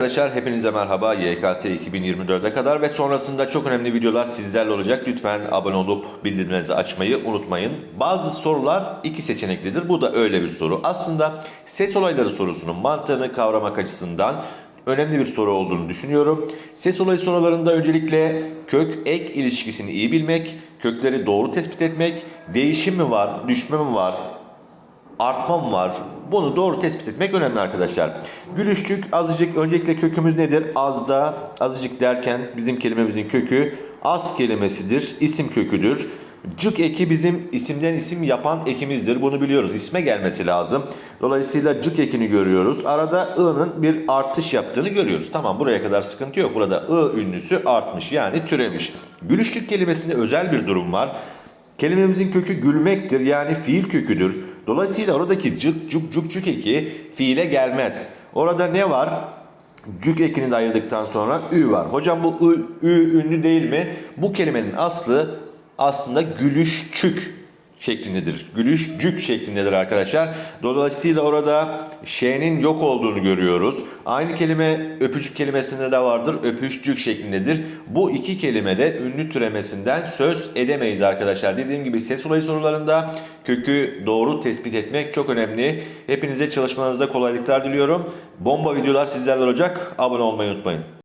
Arkadaşlar hepinize merhaba. YKS 2024'e kadar ve sonrasında çok önemli videolar sizlerle olacak. Lütfen abone olup bildirimlerinizi açmayı unutmayın. Bazı sorular iki seçeneklidir. Bu da öyle bir soru. Aslında ses olayları sorusunun mantığını kavramak açısından önemli bir soru olduğunu düşünüyorum. Ses olayı sorularında öncelikle kök ek ilişkisini iyi bilmek, kökleri doğru tespit etmek, değişim mi var, düşme mi var, artma mı var? Bunu doğru tespit etmek önemli arkadaşlar. Gülüşçük azıcık öncelikle kökümüz nedir? Azda azıcık derken bizim kelimemizin kökü az kelimesidir. isim köküdür. Cık eki bizim isimden isim yapan ekimizdir. Bunu biliyoruz. İsme gelmesi lazım. Dolayısıyla cık ekini görüyoruz. Arada ı'nın bir artış yaptığını görüyoruz. Tamam buraya kadar sıkıntı yok. Burada ı ünlüsü artmış yani türemiş. Gülüşçük kelimesinde özel bir durum var. Kelimemizin kökü gülmektir yani fiil köküdür. Dolayısıyla oradaki cık cuk cuk cuk eki fiile gelmez. Orada ne var? Cük ekini de ayırdıktan sonra ü var. Hocam bu ı, ü ünlü değil mi? Bu kelimenin aslı aslında gülüşçük şeklindedir. Gülüşcük şeklindedir arkadaşlar. Dolayısıyla orada şey'nin yok olduğunu görüyoruz. Aynı kelime öpücük kelimesinde de vardır. Öpüşcük şeklindedir. Bu iki kelimede ünlü türemesinden söz edemeyiz arkadaşlar. Dediğim gibi ses olayı sorularında kökü doğru tespit etmek çok önemli. Hepinize çalışmalarınızda kolaylıklar diliyorum. Bomba videolar sizlerle olacak. Abone olmayı unutmayın.